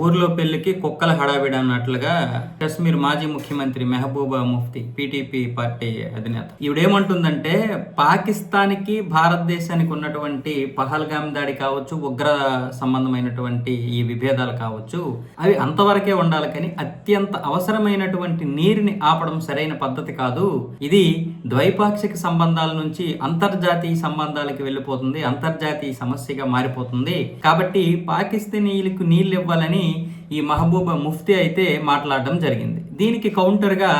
ఊర్లో పెళ్ళికి కుక్కల హడావిడి అన్నట్లుగా కశ్మీర్ మాజీ ముఖ్యమంత్రి మెహబూబా ముఫ్తీ పీటీపీ పార్టీ అధినేత. ఈవిడేమంటుందంటే పాకిస్తాన్కి భారతదేశానికి ఉన్నటువంటి పహల్గామ్ దాడి కావచ్చు ఉగ్ర సంబంధమైనటువంటి ఈ విభేదాలు కావచ్చు అవి అంతవరకే ఉండాలి కానీ అత్యంత అవసరమైనటువంటి నీరుని ఆపడం సరైన పద్ధతి కాదు. ఇది ద్వైపాక్షిక సంబంధాల నుంచి అంతర్జాతీయ సంబంధాలకి వెళ్ళిపోతుంది అంతర్జాతీయ సమస్యగా మారిపోతుంది. కాబట్టి పాకిస్తానీయులకు నీళ్ళు ఇవ్వాలని అని ఈ మహబూబా ముఫ్తీ అయితే మాట్లాడడం జరిగింది. దీనికి కౌంటర్గా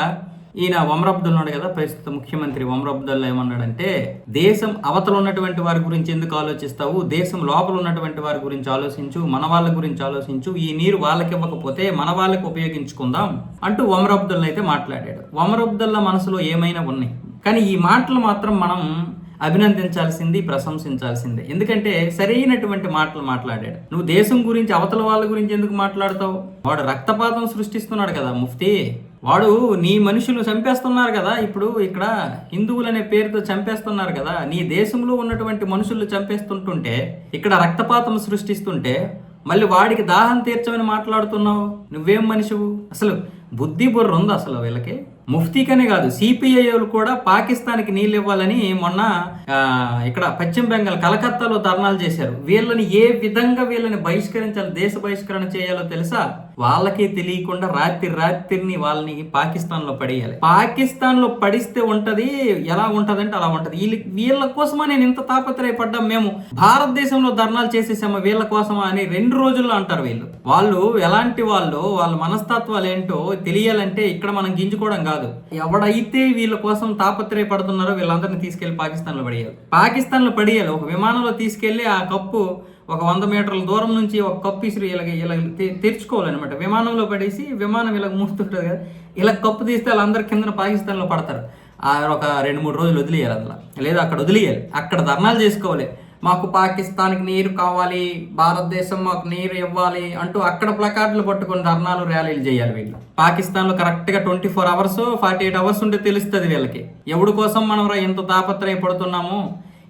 ఈయన వమరబ్దుల్ ఉన్నాడు కదా ప్రస్తుత ముఖ్యమంత్రి ఒమర్ ఏమన్నాడంటే దేశం అవతల ఉన్నటువంటి వారి గురించి ఎందుకు ఆలోచిస్తావు? దేశం లోపల ఉన్నటువంటి వారి గురించి ఆలోచించు మన వాళ్ళ గురించి ఆలోచించు ఈ నీరు వాళ్ళకి ఇవ్వకపోతే మన వాళ్ళకి ఉపయోగించుకుందాం అంటూ ఒమర్ అయితే మాట్లాడాడు. వమరబ్దుల్లా మనసులో ఏమైనా ఉన్నాయి? కానీ ఈ మాటలు మాత్రం మనం అభినందించాల్సింది ప్రశంసించాల్సిందే. ఎందుకంటే సరైనటువంటి మాటలు మాట్లాడాడు. నువ్వు దేశం గురించి అవతల వాళ్ళ గురించి ఎందుకు మాట్లాడతావు? వాడు రక్తపాతం సృష్టిస్తున్నాడు కదా ముఫ్తీ. వాడు నీ మనుషులు చంపేస్తున్నారు కదా ఇప్పుడు ఇక్కడ హిందువులనే పేరుతో చంపేస్తున్నారు కదా నీ దేశంలో ఉన్నటువంటి మనుషులు చంపేస్తుంటుంటే ఇక్కడ రక్తపాతం సృష్టిస్తుంటే మళ్ళీ వాడికి దాహం తీర్చమని మాట్లాడుతున్నావు? నువ్వేం మనిషివు? అసలు బుద్ధి బుర్ర ఉందా అసలు వీళ్ళకి? ముఫ్తీకనే కాదు సిపిఐలు కూడా పాకిస్తాన్కి నీళ్ళు ఇవ్వాలని మొన్న ఇక్కడ పశ్చిమ బెంగాల్ కలకత్తాలో ధర్నాలు చేశారు. వీళ్ళని ఏ విధంగా వీళ్ళని బహిష్కరించాలి దేశ బహిష్కరణ చేయాలో తెలుసా? వాళ్ళకి తెలియకుండా రాత్రి రాత్రిని వాళ్ళని పాకిస్తాన్లో పడేయాలి. పాకిస్తాన్లో పడిస్తే ఉంటది ఎలా ఉంటదంటే అలా ఉంటది. వీళ్ళ వీళ్ళ కోసమా నేను ఇంత తాపత్రయపడ్డాం మేము? భారతదేశంలో ధర్నాలు చేసేసాము వీళ్ళ కోసమా అని రెండు రోజుల్లో అంటారు వీళ్ళు. వాళ్ళు ఎలాంటి వాళ్ళు వాళ్ళ మనస్తత్వాలు ఏంటో తెలియాలంటే ఇక్కడ మనం గింజుకోవడం కాదు. ఎవడైతే వీళ్ళ కోసం తాపత్రయపడుతున్నారో వీళ్ళందరినీ తీసుకెళ్ళి పాకిస్తాన్లో పడేయాలి. పాకిస్తాన్లో పడేయాలి. ఒక విమానంలో తీసుకెళ్ళి ఆ కప్పు ఒక వంద మీటర్ల దూరం నుంచి ఒక కప్పు ఇసురు ఇలా ఇలా తెరుచుకోవాలన్నమాట. విమానంలో పడేసి విమానం ఇలా మూస్తుంటుంది కదా ఇలా కప్పు తీస్తే వాళ్ళందరి కిందన పాకిస్తాన్లో పడతారు. ఆ ఒక రెండు మూడు రోజులు వదిలేయాలి అందులో. లేదా అక్కడ వదిలేయాలి. అక్కడ ధర్నాలు చేసుకోవాలి. మాకు పాకిస్తాన్కి నీరు కావాలి భారతదేశం మాకు నీరు ఇవ్వాలి అంటూ అక్కడ ప్లకార్డులు పట్టుకొని ధర్నాలు ర్యాలీలు చేయాలి వీళ్ళు. పాకిస్తాన్లో కరెక్ట్గా twenty four hours forty eight hours ఉంటే తెలుస్తుంది వీళ్ళకి. ఎవడి కోసం మనం రా ఇంత తాపత్రయపడుతున్నాము?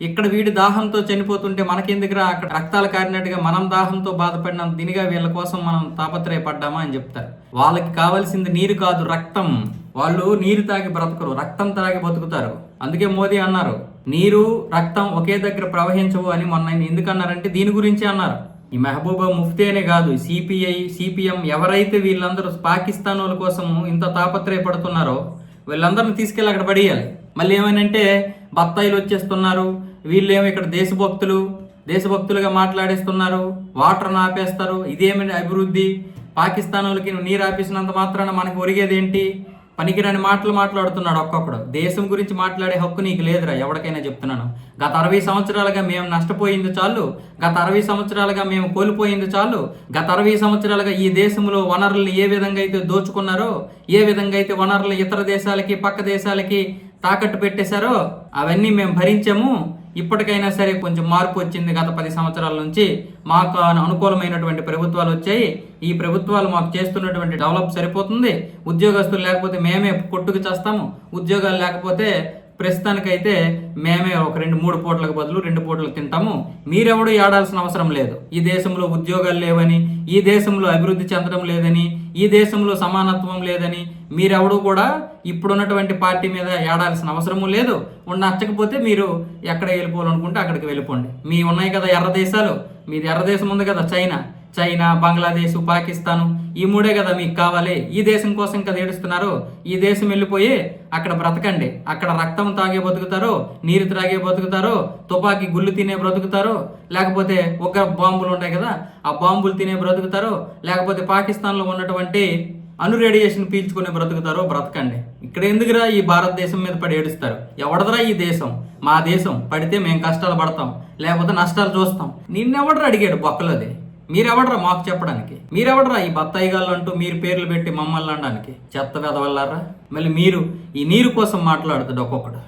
ఇక్కడ వీడి దాహంతో చనిపోతుంటే మనకెందుకురా అక్కడ రక్తాలు కారినట్టుగా మనం దాహంతో బాధపడినంత దీనిగా వీళ్ళ కోసం మనం తాపత్రయపడ్డామా అని చెప్తారు. వాళ్ళకి కావాల్సింది నీరు కాదు రక్తం. వాళ్ళు నీరు తాగి బ్రతకరు రక్తం తాగి బతుకుతారు. అందుకే మోదీ అన్నారు నీరు రక్తం ఒకే దగ్గర ప్రవహించవు అని మొన్న ఎందుకన్నారంటే దీని గురించి అన్నారు. ఈ మెహబూబా ముఫ్తీ అనే కాదు సిపిఐ సిపిఎం ఎవరైతే వీళ్ళందరూ పాకిస్తాన్ వాళ్ళ కోసం ఇంత తాపత్రయపడుతున్నారో వీళ్ళందరిని తీసుకెళ్ళి అక్కడ పడేయాలి. మళ్ళీ ఏమైనంటే బత్తాయిలు వచ్చేస్తున్నారు వీళ్ళేమో ఇక్కడ దేశభక్తులు దేశభక్తులుగా మాట్లాడేస్తున్నారు వాటర్ ఆపేస్తారు ఇదేమి అభివృద్ధి? పాకిస్తాన్ వాళ్ళకి నీరు ఆపేసినంత మాత్రాన మనకి ఒరిగేది ఏంటి పనికిరాని మాటలు మాట్లాడుతున్నాడు ఒక్కొక్కడు. దేశం గురించి మాట్లాడే హక్కు నీకు లేదురా ఎవరికైనా చెప్తున్నాను. గత అరవై సంవత్సరాలుగా మేము నష్టపోయింది చాలు. గత అరవై సంవత్సరాలుగా మేము కోల్పోయింది చాలు. గత అరవై సంవత్సరాలుగా ఈ దేశంలో వనరులు ఏ విధంగా అయితే దోచుకున్నారో ఏ విధంగా అయితే వనరులు ఇతర దేశాలకి పక్క దేశాలకి తాకట్టు పెట్టేశారో అవన్నీ మేము భరించాము. ఇప్పటికైనా సరే కొంచెం మార్పు వచ్చింది గత పది సంవత్సరాల నుంచి. మాకు అనుకూలమైనటువంటి ప్రభుత్వాలు వచ్చాయి. ఈ ప్రభుత్వాలు మాకు చేస్తున్నటువంటి డెవలప్ సరిపోతుంది. ఉద్యోగస్తులు లేకపోతే మేమే కొట్టుకు చేస్తాము. ఉద్యోగాలు లేకపోతే ప్రస్తుతానికైతే మేమే ఒక రెండు మూడు పూటలకు బదులు రెండు పూటలు తింటాము. మీరెవడూ ఏడాల్సిన అవసరం లేదు. ఈ దేశంలో ఉద్యోగాలు లేవని ఈ దేశంలో అభివృద్ధి చెందడం లేదని ఈ దేశంలో సమానత్వం లేదని మీరెవడు కూడా ఇప్పుడున్నటువంటి పార్టీ మీద ఏడాల్సిన అవసరము లేదు. నచ్చకపోతే మీరు ఎక్కడ వెళ్ళిపోవాలనుకుంటే అక్కడికి వెళ్ళిపోండి. మీ ఉన్నాయి కదా ఎర్ర దేశాలు. మీది ఎర్ర దేశం ఉంది కదా చైనా. చైనా బంగ్లాదేశ్ పాకిస్తాను ఈ మూడే కదా మీకు కావాలి. ఈ దేశం కోసం కదా ఏడుస్తున్నారు? ఈ దేశం వెళ్ళిపోయి అక్కడ బ్రతకండి. అక్కడ రక్తం తాగే బతుకుతారో నీరు త్రాగే బతుకుతారో తుపాకీ గుళ్ళు తినే బ్రతుకుతారో లేకపోతే ఒక బాంబులు ఉంటాయి కదా ఆ బాంబులు తినే బ్రతుకుతారో లేకపోతే పాకిస్తాన్లో ఉన్నటువంటి అను రేడియేషన్ పీల్చుకునే బ్రతుకుతారో బ్రతకండి. ఇక్కడ ఎందుకురా ఈ భారతదేశం మీద పడి ఏడుస్తారు? ఎవడదరా ఈ దేశం? మా దేశం పడితే మేము కష్టాలు పడతాం లేకపోతే నష్టాలు చూస్తాం. నిన్నెవడరా అడిగాడు బొక్కలది? మీరెవడరా మాకు చెప్పడానికి? మీరెవడరా ఈ బత్తాయి గాళ్ళు అంటూ మీరు పేర్లు పెట్టి మమ్మల్ని అనడానికి? చెత్త వెదవల్లారా? మళ్ళీ మీరు ఈ నీరు కోసం మాట్లాడుతుంది ఒక్కొక్కడు.